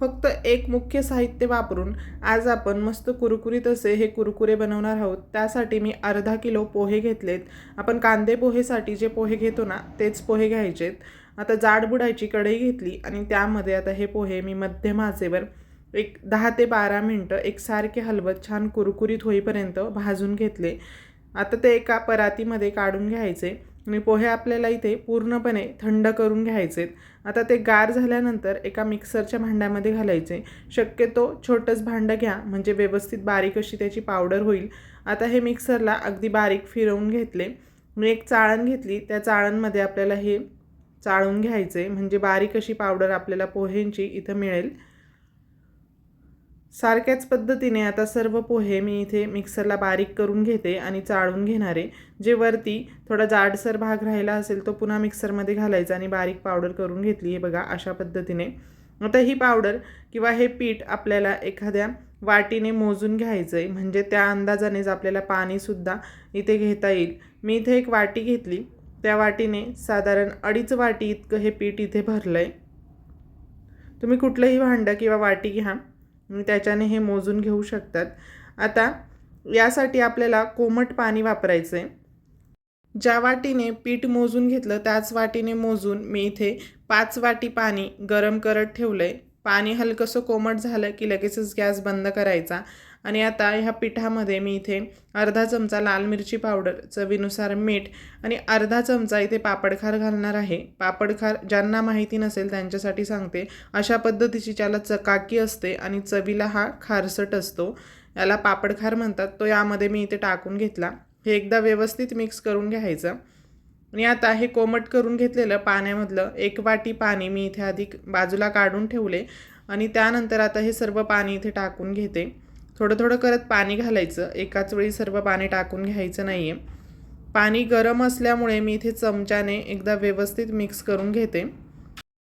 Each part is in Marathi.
फक्त एक मुख्य साहित्य वापरून आज आपण मस्त कुरकुरीत असे हे कुरकुरे बनवणार आहोत. त्यासाठी मी अर्धा किलो पोहे घेतलेत. आपण कांदे पोहेसाठी जे पोहे घेतो ना तेच पोहे घ्यायचेत. आता जाड बुडायची कढई घेतली आणि त्यामध्ये आता हे पोहे मी मध्यम आचेवर एक दहा ते बारा मिनटं एकसारखे हलवत छान कुरकुरीत होईपर्यंत भाजून घेतले. आता ते एका परातीमध्ये काढून घ्यायचे. आणि पोहे आपल्याला इथे पूर्णपणे थंड करून घ्यायचेत. आता ते गार झाल्यानंतर एका मिक्सरच्या भांड्यामध्ये घालायचे. शक्यतो छोटंच भांडं घ्या म्हणजे व्यवस्थित बारीक अशी त्याची पावडर होईल. आता हे मिक्सरला अगदी बारीक फिरवून घेतले. मी एक चाळण घेतली. त्या चाळणमध्ये आपल्याला हे चाळून घ्यायचे. म्हणजे बारीक अशी पावडर आपल्याला पोह्यांची इथं मिळेल. सारख्याच पद्धतीने आता सर्व पोहे मी इथे मिक्सरला बारीक करून घेते आणि चाळून घेणारे. जे वरती थोडा जाडसर भाग राहिला असेल तो पुन्हा मिक्सरमध्ये घालायचा आणि बारीक पावडर करून घेतली. हे बघा अशा पद्धतीने. आता ही पावडर किंवा हे पीठ आपल्याला एखाद्या वाटीने मोजून घ्यायचं आहे म्हणजे त्या अंदाजानेच आपल्याला पाणीसुद्धा इथे घेता येईल. मी इथे एक वाटी घेतली. त्या वाटीने साधारण अडीच वाटी इतकं हे पीठ इथे भरलं आहे तुम्ही कुठलंही भांडं किंवा वाटी घ्या. त्याच्याने हे मोजून घेऊ शकतात. आता यासाठी आपल्याला कोमट पाणी वापरायचं आहे ज्या वाटीने पीठ मोजून घेतलं त्याच वाटीने मोजून मी इथे पाच वाटी पाणी गरम करत ठेवलं आहे पाणी हलकंसं कोमट झालं की लगेचच गॅस बंद करायचा. आणि आता ह्या पिठामध्ये मी इथे अर्धा चमचा लाल मिरची पावडर चवीनुसार मीठ आणि अर्धा चमचा इथे पापडखार घालणार आहे. पापडखार ज्यांना माहिती नसेल त्यांच्यासाठी सांगते. अशा पद्धतीची त्याला चकाकी असते आणि चवीला हा खारसट असतो याला पापडखार म्हणतात. तो यामध्ये मी इथे टाकून घेतला. हे एकदा व्यवस्थित मिक्स करून घ्यायचं. आणि आता हे कोमट करून घेतलेलं पाण्यामधलं एक वाटी पाणी मी इथे आधी बाजूला काढून ठेवले आणि त्यानंतर आता हे सर्व पाणी इथे टाकून घेते. थोडं थोडं करत पाणी घालायचं. एकाच वेळी सर्व पाणी टाकून घ्यायचं नाही आहे पाणी गरम असल्यामुळे मी इथे चमच्याने एकदा व्यवस्थित मिक्स करून घेते.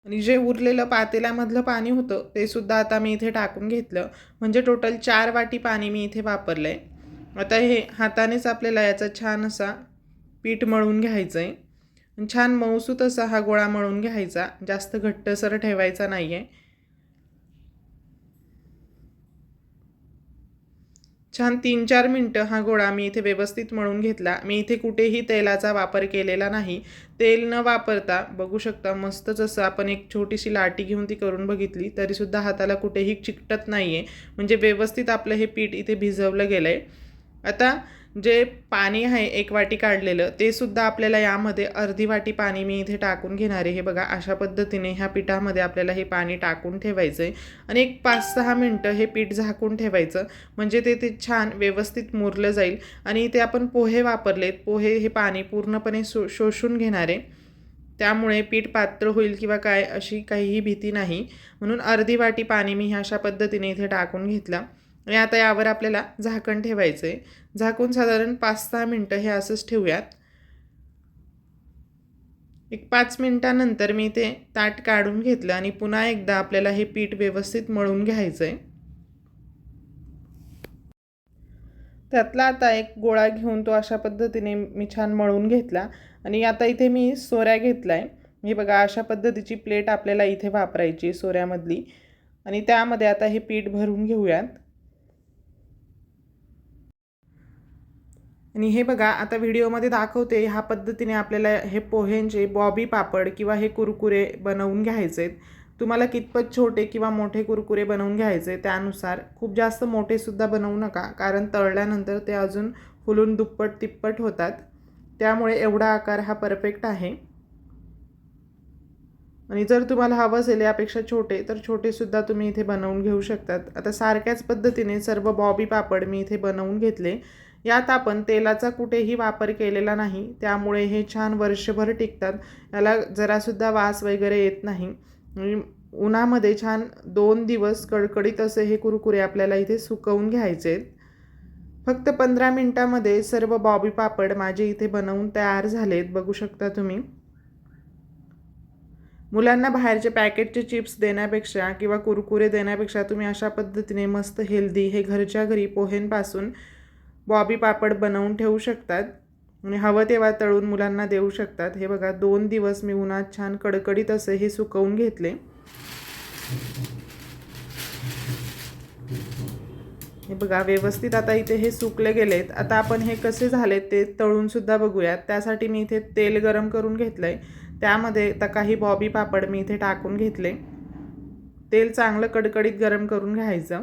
आणि जे उरलेलं पातेल्यामधलं पाणी होतं ते सुद्धा आता मी इथे टाकून घेतलं. म्हणजे टोटल चार वाटी पाणी मी इथे वापरलं आहे आता हे हातानेच आपल्याला याचा छान असा पीठ मळून घ्यायचं आहे छान मऊसूत असा हा गोळा मळून घ्यायचा. जास्त घट्टसर ठेवायचा नाही आहे छान तीन चार मिनटं हा गोळा मी इथे व्यवस्थित मळून घेतला. मी इथे कुठेही तेलाचा वापर केलेला नाही. तेल न वापरता बघू शकता मस्त जसं आपण एक छोटीशी लाटी घेऊन ती करून बघितली तरीसुद्धा हाताला कुठेही चिकटत नाही आहे म्हणजे व्यवस्थित आपलं हे पीठ इथे भिजवलं गेलं आहे आता जे पाणी आहे एक वाटी काढलेलं ते सुद्धा आपल्याला यामध्ये अर्धी वाटी पाणी मी इथे टाकून घेणार आहे. हे बघा अशा पद्धतीने ह्या पिठामध्ये आपल्याला हे पाणी टाकून ठेवायचं आहे आणि एक पाच सहा मिनटं हे पीठ झाकून ठेवायचं म्हणजे ते ते छान व्यवस्थित मुरलं जाईल. आणि इथे आपण पोहे वापरलेत पोहे हे पाणी पूर्णपणे शो शोषून घेणार आहे. त्यामुळे पीठ पात्र होईल किंवा काय अशी काहीही भीती नाही. म्हणून अर्धी वाटी पाणी मी ह्या अशा पद्धतीने इथे टाकून घेतला. आणि आता यावर आपल्याला झाकण ठेवायचं आहे झाकून साधारण पाच सहा मिनटं हे असंच ठेवूयात. एक पाच मिनटानंतर मी ते ताट काढून घेतलं आणि पुन्हा एकदा आपल्याला हे पीठ व्यवस्थित मळून घ्यायचं आहे त्यातला आता एक गोळा घेऊन तो अशा पद्धतीने मी छान मळून घेतला. आणि आता इथे मी सोऱ्या घेतला आहे हे बघा अशा पद्धतीची प्लेट आपल्याला इथे वापरायची सोऱ्यामधली. आणि त्यामध्ये आता हे पीठ भरून घेऊयात. आणि हे बघा आता व्हिडिओमध्ये दाखवते ह्या पद्धतीने आपल्याला हे पोह्यांचे बॉबी पापड किंवा हे कुरकुरे बनवून घ्यायचे तुम्हाला कितपत छोटे किंवा मोठे कुरकुरे बनवून घ्यायचे त्यानुसार खूप जास्त मोठेसुद्धा बनवू नका कारण तळल्यानंतर ते अजून फुलून दुप्पट तिप्पट होतात. त्यामुळे एवढा आकार हा परफेक्ट आहे. आणि जर तुम्हाला हवं असेल यापेक्षा छोटे तर छोटेसुद्धा तुम्ही इथे बनवून घेऊ शकतात. आता सारख्याच पद्धतीने सर्व बॉबी पापड मी इथे बनवून घेतले. यात आपण तेलाचा कुठेही वापर केलेला नाही त्यामुळे हे छान वर्षभर टिकतात. याला जरासुद्धा वास वगैरे येत नाही. उन्हामध्ये छान दोन दिवस कडकडीत असे हे कुरकुरे आपल्याला इथे सुकवून घ्यायचे. आहेत फक्त पंधरा मिनटामध्ये सर्व बॉबी पापड माझे इथे बनवून तयार झालेत बघू शकता तुम्ही. मुलांना बाहेरचे पॅकेटचे चिप्स देण्यापेक्षा किंवा कुरकुरे देण्यापेक्षा तुम्ही अशा पद्धतीने मस्त हेल्दी हे घरच्या घरी पोहेंपासून बॉबी पापड बनवून ठेवू शकतात आणि हवं तेव्हा तळून मुलांना देऊ शकतात. हे बघा दोन दिवस मी उन्हात छान कडकडीत असे हे सुकवून घेतले. हे बघा व्यवस्थित आता इथे हे सुकले गेलेत. आता आपण हे कसे झाले ते तळून सुद्धा बघूयात. त्यासाठी मी इथे तेल गरम करून घेतलं आहे त्यामध्ये आता काही बॉबी पापड मी इथे टाकून घेतले. तेल चांगलं कडकडीत गरम करून घ्यायचं.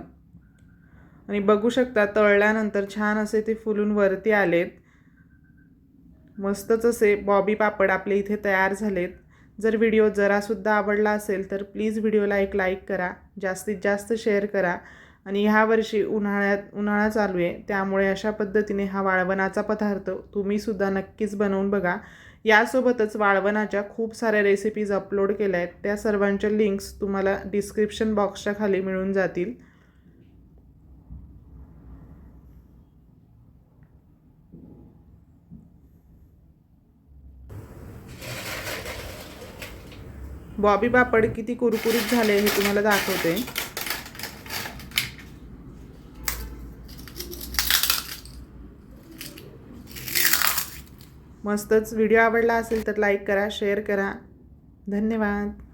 आणि बघू शकता तळल्यानंतर छान असे ते फुलून वरती आलेत. मस्तच असे बॉबी पापड आपले इथे तयार झालेत. जर व्हिडिओ जरासुद्धा आवडला असेल तर प्लीज व्हिडिओला एक लाईक करा जास्तीत जास्त शेअर करा. आणि ह्या वर्षी उन्हाळ्यात उन्हाळा चालू आहे त्यामुळे अशा पद्धतीने हा वाळवणाचा पदार्थ तुम्हीसुद्धा नक्कीच बनवून बघा. यासोबतच वाळवणाच्या खूप साऱ्या रेसिपीज अपलोड केल्या आहेत. त्या सर्वांच्या लिंक्स तुम्हाला डिस्क्रिप्शन बॉक्सच्या खाली मिळून जातील. बॉबी पापड किती कुरकुरीत झाले हे तुम्हाला दाखवते. मस्तच व्हिडिओ आवडला असेल तर लाईक करा शेअर करा. धन्यवाद.